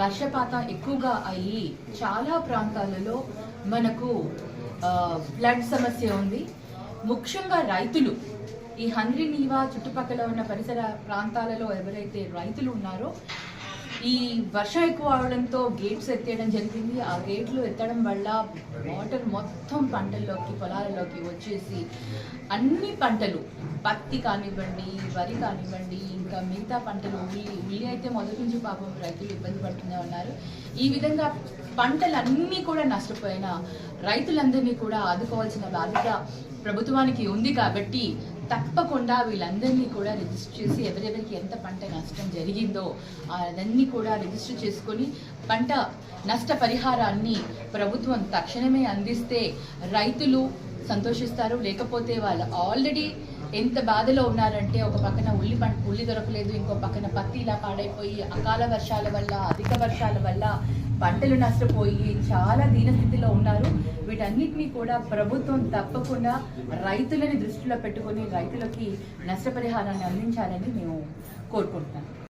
వర్షపాతం ఎక్కువగా అయ్యి చాలా ప్రాంతాలలో మనకు ఫ్లడ్ సమస్య ఉంది. ముఖ్యంగా రైతులు. ఈ హంద్రి నీవా చుట్టుపక్కల ఉన్న పరిసర ప్రాంతాలలో ఎవరైతే రైతులు ఉన్నారో ఈ వర్షం ఎక్కువ అవడంతో గేట్స్ ఎత్తేయడం జరిగింది. ఆ గేట్లు ఎత్తడం వల్ల వాటర్ మొత్తం పంటల్లోకి పొలాలలోకి వచ్చేసి అన్ని పంటలు పత్తి కానివ్వండి వరి కానివ్వండి ఇంకా మిగతా పంటలు ఉల్లి ఉల్లి అయితే మొదటి నుంచి పాపం రైతులు ఇబ్బంది పడుతూనే ఉన్నారు. ఈ విధంగా పంటలన్నీ కూడా నష్టపోయిన రైతులందరినీ కూడా ఆదుకోవాల్సిన బాధ్యత ప్రభుత్వానికి ఉంది కాబట్టి తప్పకుండా వీళ్ళందరినీ కూడా రిజిస్టర్ చేసి ఎవరెవరికి ఎంత పంట నష్టం జరిగిందో అదన్నీ కూడా రిజిస్టర్ చేసుకొని పంట నష్ట పరిహారాన్ని ప్రభుత్వం తక్షణమే అందిస్తే రైతులు సంతోషిస్తారు. లేకపోతే వాళ్ళు ఆల్రెడీ ఎంత బాధలో ఉన్నారంటే ఒక పక్కన ఉల్లి పంట ఉల్లి దొరకలేదు ఇంకో పక్కన పత్తి ఇలా పాడైపోయి అకాల వర్షాల వల్ల అధిక వర్షాల వల్ల పంటలు నష్టపోయి చాలా దీనస్థితిలో ఉన్నారు. వీటన్నిటినీ కూడా ప్రభుత్వం తప్పకుండా రైతులని దృష్టిలో పెట్టుకొని రైతులకి నష్టపరిహారాన్ని అందించాలని మేము కోరుకుంటున్నాం.